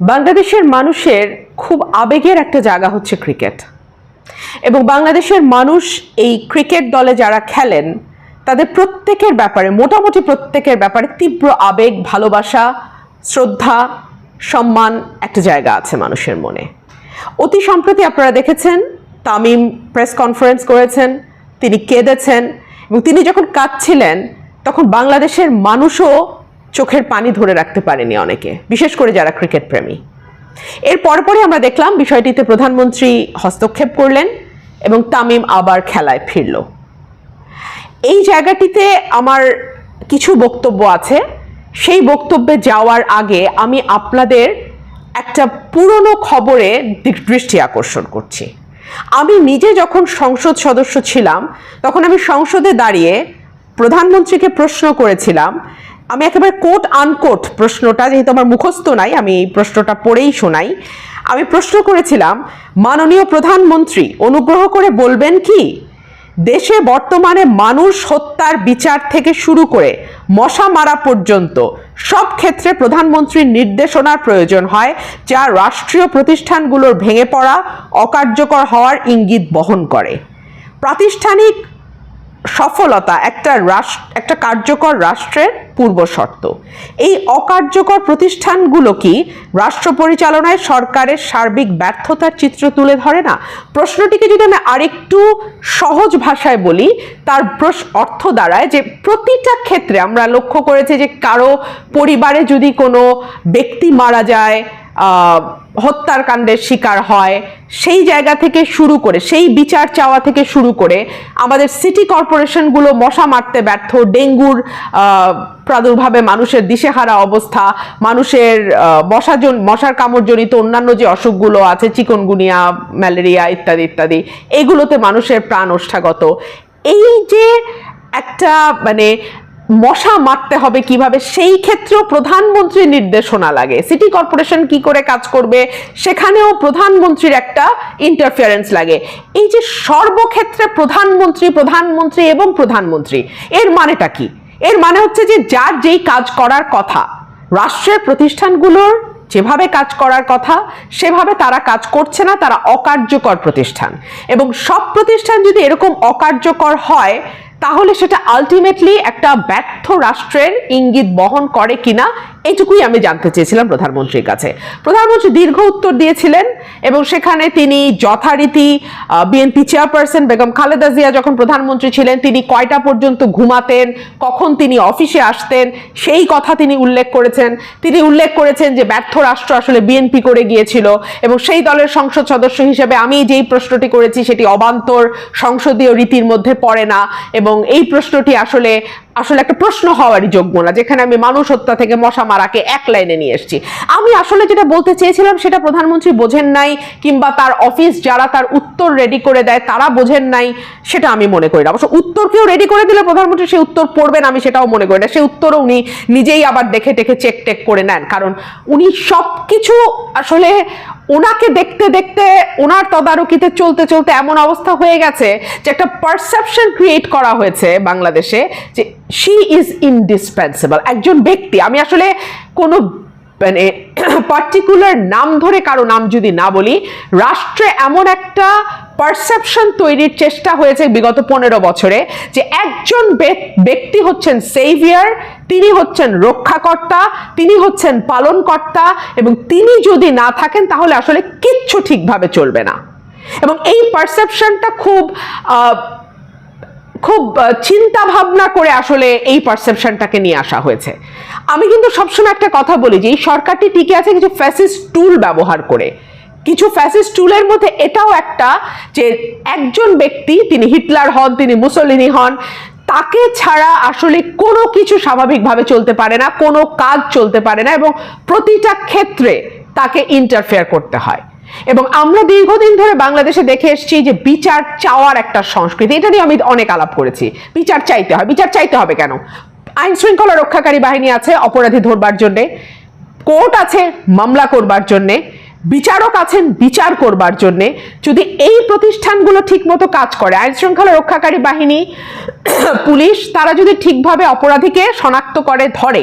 বাংলাদেশের মানুষের খুব আবেগের একটা জায়গা হচ্ছে ক্রিকেট। এবং বাংলাদেশের মানুষ এই ক্রিকেট দলে যারা খেলেন, তাদের প্রত্যেকের ব্যাপারে, মোটামুটি প্রত্যেকের ব্যাপারে তীব্র আবেগ, ভালোবাসা, শ্রদ্ধা, সম্মান একটা জায়গা আছে মানুষের মনে। অতি সম্প্রতি আপনারা দেখেছেন, তামিম প্রেস কনফারেন্স করেছেন, তিনি কেঁদেছেন এবং তিনি যখন কাঁদছিলেন, তখন বাংলাদেশের মানুষও চোখের পানি ধরে রাখতে পারেনি অনেকে, বিশেষ করে যারা ক্রিকেট প্রেমী। এর পরপরই আমরা দেখলাম বিষয়টিতে প্রধানমন্ত্রী হস্তক্ষেপ করলেন এবং তামিম আবার খেলায় ফিরল। এই জায়গাটিতে আমার কিছু বক্তব্য আছে। সেই বক্তব্যে যাওয়ার আগে আমি আপনাদের একটা পুরনো খবরে দৃষ্টি আকর্ষণ করছি। আমি নিজে যখন সংসদ সদস্য ছিলাম, তখন আমি সংসদে দাঁড়িয়ে প্রধানমন্ত্রীকে প্রশ্ন করেছিলাম আমি একেবারে কোট আনকোট প্রশ্নটা, যেহেতু আমার মুখস্থ নাই, আমি এই প্রশ্নটা পড়েই শোনাই। আমি প্রশ্ন করেছিলাম, মাননীয় প্রধানমন্ত্রী অনুগ্রহ করে বলবেন কি, দেশে বর্তমানে মানুষ হত্যার বিচার থেকে শুরু করে মশা মারা পর্যন্ত সব ক্ষেত্রে প্রধানমন্ত্রীর নির্দেশনার প্রয়োজন হয়, যা রাষ্ট্রীয় প্রতিষ্ঠানগুলোর ভেঙে পড়া, অকার্যকর হওয়ার ইঙ্গিত বহন করে। প্রাতিষ্ঠানিক সফলতা একটা রাষ্ট্র, একটা কার্যকর রাষ্ট্রের পূর্ব শর্ত। এই অকার্যকর প্রতিষ্ঠানগুলো কি রাষ্ট্র পরিচালনায় সরকারের সার্বিক ব্যর্থতার চিত্র তুলে ধরে না? প্রশ্নটিকে যদি আমি আরেকটু সহজ ভাষায় বলি, তার অর্থ দ্বারায় যে প্রতিটা ক্ষেত্রে আমরা লক্ষ্য করেছি যে কারও পরিবারে যদি কোনো ব্যক্তি মারা যায় হত্যার কাণ্ডের শিকার হয়। সেই জায়গা থেকে শুরু করে, সেই বিচার চাওয়া থেকে শুরু করে আমাদের সিটি কর্পোরেশনগুলো মশা মারতে ব্যর্থ। ডেঙ্গুর প্রাদুর্ভাবে মানুষের দিশেহারা অবস্থা, মানুষের মশাজন, মশার কামড়জনিত অন্যান্য যে অসুখগুলো আছে, চিকনগুনিয়া, ম্যালেরিয়া ইত্যাদি ইত্যাদি, এগুলোতে মানুষের প্রাণ ওষ্ঠাগত। এই যে একটা মানে মশা মারতে হবে কীভাবে? সেই ক্ষেত্রেও প্রধানমন্ত্রীর নির্দেশনা লাগে। সিটি কর্পোরেশন কি করে কাজ করবে? সেখানেও প্রধানমন্ত্রীর একটা ইন্টারফিয়ারেন্স লাগে। এই যে সর্বক্ষেত্রে প্রধানমন্ত্রী প্রধানমন্ত্রী এবং প্রধানমন্ত্রী, এর মানেটা কি? এর মানে হচ্ছে যে যার যেই কাজ করার কথা, রাষ্ট্রের প্রতিষ্ঠানগুলোর যেভাবে কাজ করার কথা, সেভাবে তারা কাজ করছে না, তারা অকার্যকর প্রতিষ্ঠান। এবং সব প্রতিষ্ঠান যদি এরকম অকার্যকর হয় তাহলে সেটা আলটিমেটলি একটা ব্যর্থ রাষ্ট্রের ইঙ্গিত বহন করে কিনা? এইটুকুই আমি জানতে চেয়েছিলাম প্রধানমন্ত্রীর কাছে। প্রধানমন্ত্রী দীর্ঘ উত্তর দিয়েছিলেন এবং সেখানে তিনি যথারীতি বিএনপি চেয়ারপারসন বেগম খালেদা জিয়া যখন প্রধানমন্ত্রী ছিলেন, তিনি কয়টা পর্যন্ত ঘুমাতেন, কখন তিনি অফিসে আসতেন, সেই কথা তিনি উল্লেখ করেছেন। তিনি উল্লেখ করেছেন যে ব্যর্থ রাষ্ট্র আসলে বিএনপি করে গিয়েছিল এবং সেই দলের সংসদ সদস্য হিসেবে আমি যেই প্রশ্নটি করেছি সেটি অবান্তর সংসদীয় রীতির মধ্যে পড়ে না এবং এই প্রশ্নটি আসলে আসলে একটা প্রশ্ন হওয়ারই যোগ্য না, যেখানে আমি মানুষ হত্যা থেকে মশা মারাকে এক লাইনে নিয়ে এসেছি। আমি আসলে যেটা বলতে চেয়েছিলাম সেটা প্রধানমন্ত্রী বোঝেন নাই, কিংবা তার অফিস যারা তার উত্তর রেডি করে দেয় তারা বোঝেন নাই, সেটা আমি মনে করি না। অবশ্য উত্তর কেউ রেডি করে দিলে প্রধানমন্ত্রী সেই উত্তর পড়বেন, আমি সেটাও মনে করি না। সেই উত্তরও উনি নিজেই আবার দেখে টেকে চেক টেক করে নেন। কারণ উনি সব কিছু আসলে ওনাকে দেখতে দেখতে, ওনার তদারকিতে চলতে চলতে এমন অবস্থা হয়ে গেছে যে একটা পারসেপশন ক্রিয়েট করা হয়েছে বাংলাদেশে যে শি ইজ ইনডিসপেন্সেবল একজন ব্যক্তি, আমি আসলে কোনো মানে পার্টিকুলার নাম ধরে কারও নাম যদি না বলি, রাষ্ট্রে এমন একটা পারসেপশন তৈরির চেষ্টা হয়েছে বিগত পনেরো বছরে যে একজন ব্যক্তি হচ্ছেন সেভিয়ার তিনি হচ্ছেন রক্ষাকর্তা, তিনি হচ্ছেন পালনকর্তা এবং তিনি যদি না থাকেন তাহলে আসলে কিচ্ছু ঠিকভাবে চলবে না। এবং এই পারসেপশনটা খুব খুব চিন্তা ভাবনা করে আসলে এই পারসেপশনটাকে নিয়ে আসা হয়েছে। আমি কিন্তু সবসময় একটা কথা বলি যে এই সরকারটি টিকে আছে, কিছু ফ্যাসিস্ট টুল ব্যবহার করে। কিছু ফ্যাসিস্ট টুলের মধ্যে এটাও একটা যে একজন ব্যক্তি, তিনি হিটলার হন, তিনি মুসলিনি হন, তাকে ছাড়া আসলে কোনো কিছু স্বাভাবিকভাবে চলতে পারে না, কোনো কাজ চলতে পারে না এবং প্রতিটা ক্ষেত্রে তাকে ইন্টারফেয়ার করতে হয়। এবং আমরা দীর্ঘদিন ধরে বাংলাদেশে দেখে এসেছি যে বিচার চাওয়ার একটা সংস্কৃতি, এটা নিয়ে আমি অনেক আলাপ করেছি। বিচার চাইতে হয়, বিচার চাইতে হবে কেন? আইন শৃঙ্খলা রক্ষাকারী বাহিনী আছে অপরাধী ধরবার জন্যে, কোর্ট আছে মামলা করবার জন্যে বিচারক আছেন বিচার করবার জন্যে। যদি এই প্রতিষ্ঠানগুলো ঠিকমতো কাজ করে, আইন শৃঙ্খলা রক্ষাকারী বাহিনী, পুলিশ, তারা যদি ঠিকভাবে অপরাধীকে শনাক্ত করে, ধরে,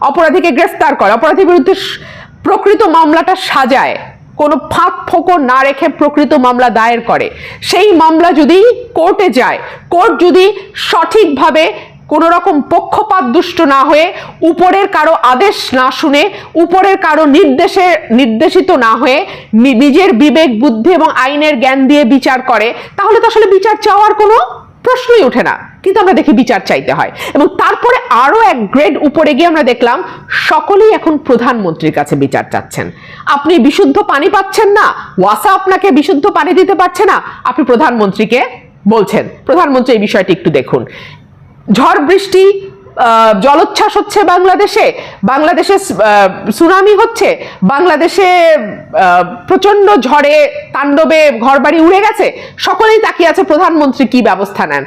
অপরাধীকে গ্রেফতার করে, অপরাধীর বিরুদ্ধে প্রকৃত মামলাটা সাজায়, কোনো ফাঁক ফোকর না রেখে প্রকৃত মামলা দায়ের করে, সেই মামলা যদি কোর্টে যায়, কোর্ট যদি সঠিকভাবে কোনো রকম পক্ষপাত দুষ্ট না হয়ে উপরের কারও আদেশ না শুনে, উপরের কারও নির্দেশে নির্দেশিত না হয়ে নিজের বিবেক, বুদ্ধি এবং আইনের জ্ঞান দিয়ে বিচার করে, তাহলে তো আসলে বিচার চাওয়ার কোনো প্রশ্নই ওঠে না। কিন্তু আমরা দেখি বিচার চাইতে হয়। এবং তারপরে আরও এক গ্রেড উপরে গিয়ে আমরা দেখলাম, সকলেই এখন প্রধানমন্ত্রীর কাছে বিচার চাচ্ছেন। আপনি বিশুদ্ধ পানি পাচ্ছেন না, ওয়াসা আপনাকে বিশুদ্ধ পানি দিতে পারছে না, আপনি প্রধানমন্ত্রীকে বলছেন। প্রধানমন্ত্রী এই বিষয়টি একটু দেখুন। ঝড় বৃষ্টি জলোচ্ছ্বাস হচ্ছে বাংলাদেশে বাংলাদেশে সুনামি হচ্ছে বাংলাদেশে আহ, প্রচণ্ড ঝড়ে তাণ্ডবে ঘরবাড়ি উড়ে গেছে সকলেই তাকিয়ে আছে প্রধানমন্ত্রী কি ব্যবস্থা নেন?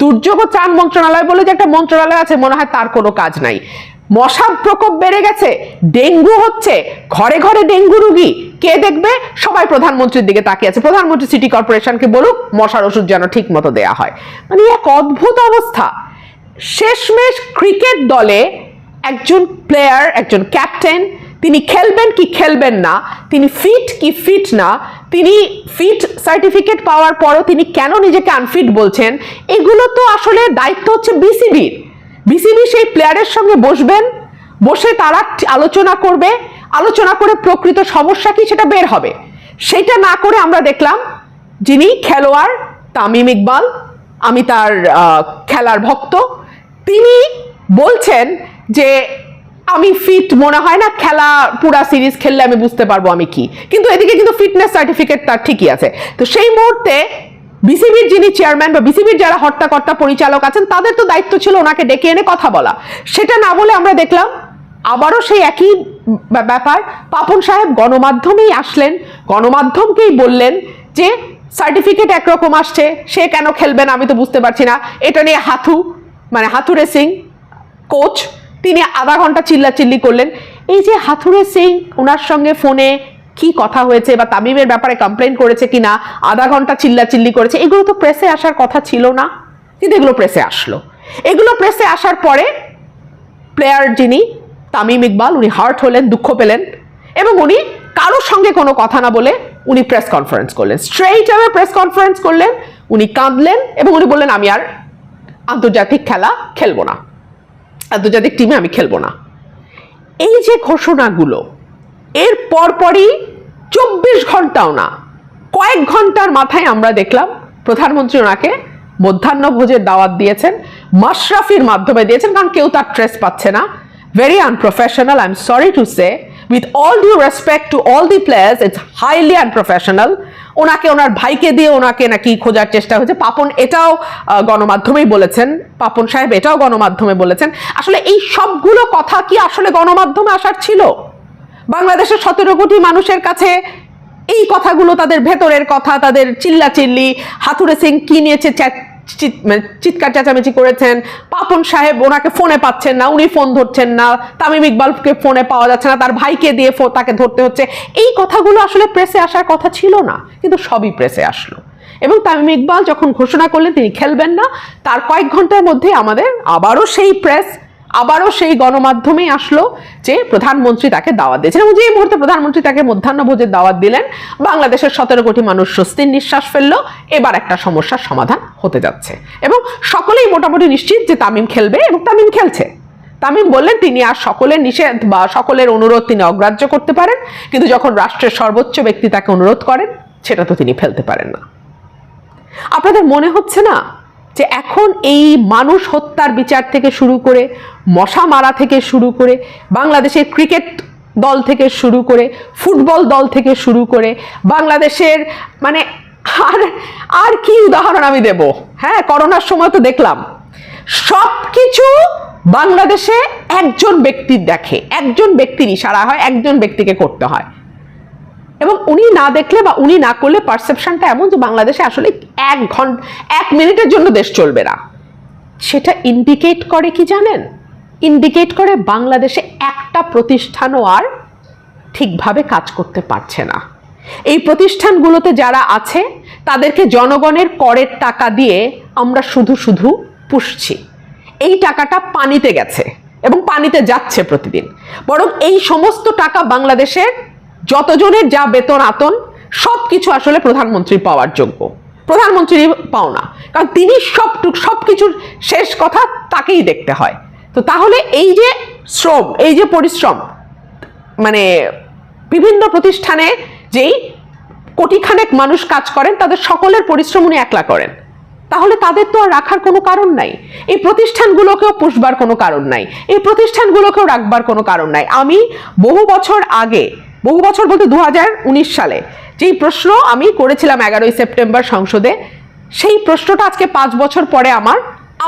দুর্যোগ ও ত্রাণ মন্ত্রণালয় বলে যে একটা মন্ত্রণালয় আছে মনে হয় তার কোনো কাজ নাই। মশার প্রকোপ বেড়ে গেছে ডেঙ্গু হচ্ছে ঘরে ঘরে ডেঙ্গু রুগী কে দেখবে? সবাই প্রধানমন্ত্রীর দিকে তাকিয়ে আছে। প্রধানমন্ত্রী সিটি কর্পোরেশনকে বলুক মশার ওষুধ যেন ঠিক মতো দেয়া হয়। মানে এক অদ্ভুত অবস্থা। শেষমেশ ক্রিকেট দলে একজন প্লেয়ার একজন ক্যাপ্টেন তিনি খেলবেন কি খেলবেন না, তিনি ফিট কি ফিট না, তিনি ফিট সার্টিফিকেট পাওয়ার পরও তিনি কেন নিজেকে আনফিট বলছেন, এগুলো তো আসলে দায়িত্ব হচ্ছে বিসিবির বিসিবি সেই প্লেয়ারের সঙ্গে বসবেন, বসে তারা আলোচনা করবে, আলোচনা করে প্রকৃত সমস্যা কি সেটা বের হবে। সেটা না করে আমরা দেখলাম যিনি খেলোয়াড় তামিম ইকবাল, আমি তার খেলার ভক্ত তিনি বলছেন যে, আমি ফিট মনে হয় না, খেলা, পুরা সিরিজ খেললে আমি বুঝতে পারব আমি কি। কিন্তু এদিকে কিন্তু ফিটনেস সার্টিফিকেট তার ঠিকই আছে। তো সেই মুহূর্তে বিসিবির যিনি চেয়ারম্যান বা বিসিবির যারা হর্তাকর্তা পরিচালক আছেন, তাদের তো দায়িত্ব ছিল ওনাকে ডেকে এনে কথা বলা। সেটা না বলে আমরা দেখলাম, আবারও সেই একই ব্যা- ব্যাপার, পাপন সাহেব গণমাধ্যমেই আসলেন। গণমাধ্যমকেই বললেন যে, সার্টিফিকেট একরকম আসছে, সে কেন খেলবেন আমি তো বুঝতে পারছি না। এটা নিয়ে হাথু মানে হাথুরে সিং, কোচ, তিনি আধা ঘণ্টা চিল্লাচিল্লি করলেন। এই যে হাথুরে সিং ওনার সঙ্গে ফোনে কি কথা হয়েছে বা তামিমের ব্যাপারে কমপ্লেন করেছে কি না আধা ঘণ্টা চিল্লাচিল্লি করেছে, এগুলো তো প্রেসে আসার কথা ছিল না। কিন্তু এগুলো প্রেসে আসলো। এগুলো প্রেসে আসার পরে প্লেয়ার যিনি, তামিম ইকবাল, উনি হার্ট হলেন, দুঃখ পেলেন এবং উনি কারোর সঙ্গে কোনো কথা না বলে উনি প্রেস কনফারেন্স করলেন। স্ট্রেইট প্রেস কনফারেন্স করলেন, উনি কাঁদলেন এবং উনি বললেন, আমি আর আন্তর্জাতিক খেলা খেলব না। আন্তর্জাতিক টিমে আমি খেলব না। এই যে ঘোষণাগুলো, এর পরপরই চব্বিশ ঘন্টাও না, কয়েক ঘণ্টার মাথায় আমরা দেখলাম প্রধানমন্ত্রী ওনাকে মধ্যাহ্ন ভোজের দাওয়াত দিয়েছেন, মাশরাফির মাধ্যমে দিয়েছেন, কারণ কেউ তার ট্রেস পাচ্ছে না। Very unprofessional I am sorry to say with all due respect to all the players it's highly unprofessional ওনাকে, ওনার ভাইকে দিয়ে ওনাকে নাকি খোঁজার চেষ্টা হয়েছে। পাপন এটাও গণমাধ্যমেই বলেছেন। পাপন সাহেব এটাও গণমাধ্যমে বলেছেন। আসলে এই সবগুলো কথা কি আসলে গণমাধ্যমে আসার ছিল? বাংলাদেশের সতেরো কোটি মানুষের কাছে এই কথাগুলো, তাদের ভেতরের কথা, তাদের চিল্লাচিল্লি, হাতুড়ে সিং কি নিয়েছে চিৎকার চেঁচামেচি করেছেন। পাপন সাহেব ওনাকে ফোনে পাচ্ছেন না, উনি ফোন ধরছেন না। তামিম ইকবালকে ফোনে পাওয়া যাচ্ছে না, তার ভাইকে দিয়ে তাকে ধরতে হচ্ছে। এই কথাগুলো আসলে প্রেসে আসার কথা ছিল না, কিন্তু সবই প্রেসে আসলো। এবং তামিম ইকবাল যখন ঘোষণা করলেন তিনি খেলবেন না, তার কয়েক ঘণ্টার মধ্যে আমাদের আবারও সেই প্রেস আবারও সেই গণমাধ্যমেই আসলো যে প্রধানমন্ত্রী তাকে দাওয়াত দিয়েছেন এবং যে মুহূর্তে প্রধানমন্ত্রী তাকে মধ্যাহ্ন ভোজের দাওয়াত দিলেন, বাংলাদেশের সতেরো কোটি মানুষ স্বস্তির নিঃশ্বাস ফেলল, এবার একটা সমস্যার সমাধান হতে যাচ্ছে। এবং সকলেই মোটামুটি নিশ্চিত যে তামিম খেলবে এবং তামিম খেলছে। তামিম বললেন, তিনি আর সকলের নিষেধ বা সকলের অনুরোধ তিনি অগ্রাহ্য করতে পারেন, কিন্তু যখন রাষ্ট্রের সর্বোচ্চ ব্যক্তি তাকে অনুরোধ করেন, সেটা তো তিনি ফেলতে পারেন না। আপনাদের মনে হচ্ছে না যে এখন এই মানুষ হত্যার বিচার থেকে শুরু করে, মশা মারা থেকে শুরু করে, বাংলাদেশের ক্রিকেট দল থেকে শুরু করে, ফুটবল দল থেকে শুরু করে, বাংলাদেশের মানে আর আর কি উদাহরণ আমি দেব? হ্যাঁ করোনার সময় তো দেখলাম। সব কিছু বাংলাদেশে একজন ব্যক্তির দেখে, একজন ব্যক্তির ইশারা হয়, একজন ব্যক্তিকে করতে হয়। এবং উনি না দেখলে বা উনি না করলে পারসেপশনটা এমন যে বাংলাদেশে আসলে এক ঘণ্টা এক মিনিটের জন্য দেশ চলবে না। সেটা ইন্ডিকেট করে কি জানেন? ইন্ডিকেট করে বাংলাদেশে একটা প্রতিষ্ঠানও আর ঠিকভাবে কাজ করতে পারছে না। এই প্রতিষ্ঠানগুলোতে যারা আছে, তাদেরকে জনগণের করের টাকা দিয়ে আমরা শুধু শুধু পুষছি। এই টাকাটা পানিতে গেছে এবং পানিতে যাচ্ছে প্রতিদিন। বরং এই সমস্ত টাকা বাংলাদেশের যতজনের যা বেতন, আতন সব কিছু আসলে প্রধানমন্ত্রী পাওয়ার যোগ্য। প্রধানমন্ত্রী পাওনা কারণ তিনি সবটুক সব কিছুর শেষ কথা তাকেই দেখতে হয়। তো তাহলে এই যে শ্রম, এই যে পরিশ্রম মানে বিভিন্ন প্রতিষ্ঠানে যেই কোটিখানেক মানুষ কাজ করেন, তাদের সকলের পরিশ্রম উনি একলা করেন। তাহলে তাদের তো আর রাখার কোনো কারণ নাই। এই প্রতিষ্ঠানগুলোকেও পুষবার কোনো কারণ নাই। এই প্রতিষ্ঠানগুলোকেও রাখবার কোনো কারণ নাই। আমি বহু বছর আগে বহু বছর বলতে দু হাজার উনিশ সালে। যেই প্রশ্ন আমি করেছিলাম এগারোই সেপ্টেম্বর সংসদে, সেই প্রশ্নটা আজকে পাঁচ বছর পরে আমার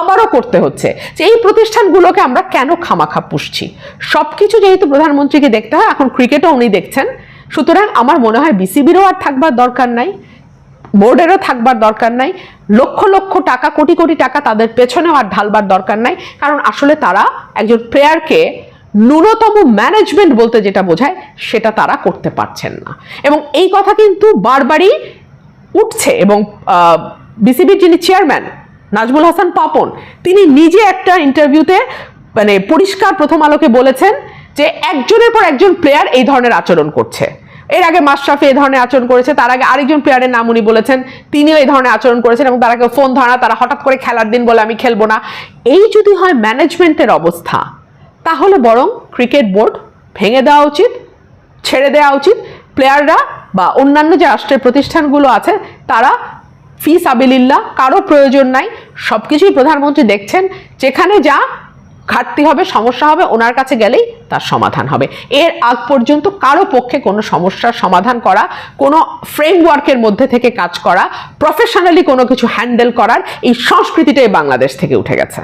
আবারও করতে হচ্ছে যে এই প্রতিষ্ঠানগুলোকে আমরা কেন খামাখা পুষছি? সব কিছু যেহেতু প্রধানমন্ত্রীকে দেখতে হয়, এখন ক্রিকেটও উনি দেখছেন। সুতরাং আমার মনে হয় বিসিবিরও আর থাকবার দরকার নাই, বোর্ডেরও থাকবার দরকার নাই, লক্ষ লক্ষ টাকা, কোটি কোটি টাকা তাদের পেছনেও আর ঢালবার দরকার নাই। কারণ আসলে তারা একজন প্লেয়ারকে ন্যূনতম ম্যানেজমেন্ট বলতে যেটা বোঝায়, সেটা তারা করতে পারছেন না। এবং এই কথা কিন্তু বারবারই উঠছে এবং বিসিবির যিনি চেয়ারম্যান নাজমুল হাসান পাপন, তিনি নিজে একটা ইন্টারভিউতে মানে পরিষ্কার প্রথম আলোকে বলেছেন যে একজনের পর একজন প্লেয়ার এই ধরনের আচরণ করছে। এর আগে মাশরাফি এই ধরনের আচরণ করেছে, তার আগে আরেকজন প্লেয়ারের নাম উনি বলেছেন, তিনিও এই ধরনের আচরণ করেছেন এবং তার আগে ফোন ধরা, তারা হঠাৎ করে খেলার দিন বলে আমি খেলব না। এই যদি হয় ম্যানেজমেন্টের অবস্থা তাহলে বরং ক্রিকেট বোর্ড ভেঙে দেওয়া উচিত, ছেড়ে দেওয়া উচিত। প্লেয়াররা বা অন্যান্য যে রাষ্ট্রের প্রতিষ্ঠানগুলো আছে, তারা ফি সাবিলিল্লাহ কারও প্রয়োজন নাই। সব কিছুই প্রধানমন্ত্রী দেখছেন। যেখানে যা ঘাটতি হবে, সমস্যা হবে, ওনার কাছে গেলেই তার সমাধান হবে। এর আগ পর্যন্ত কারও পক্ষে কোনো সমস্যার সমাধান করা, কোনো ফ্রেমওয়ার্কের মধ্যে থেকে কাজ করা প্রফেশনালি কোনো কিছু হ্যান্ডেল করার এই সংস্কৃতিটাই বাংলাদেশ থেকে উঠে গেছে।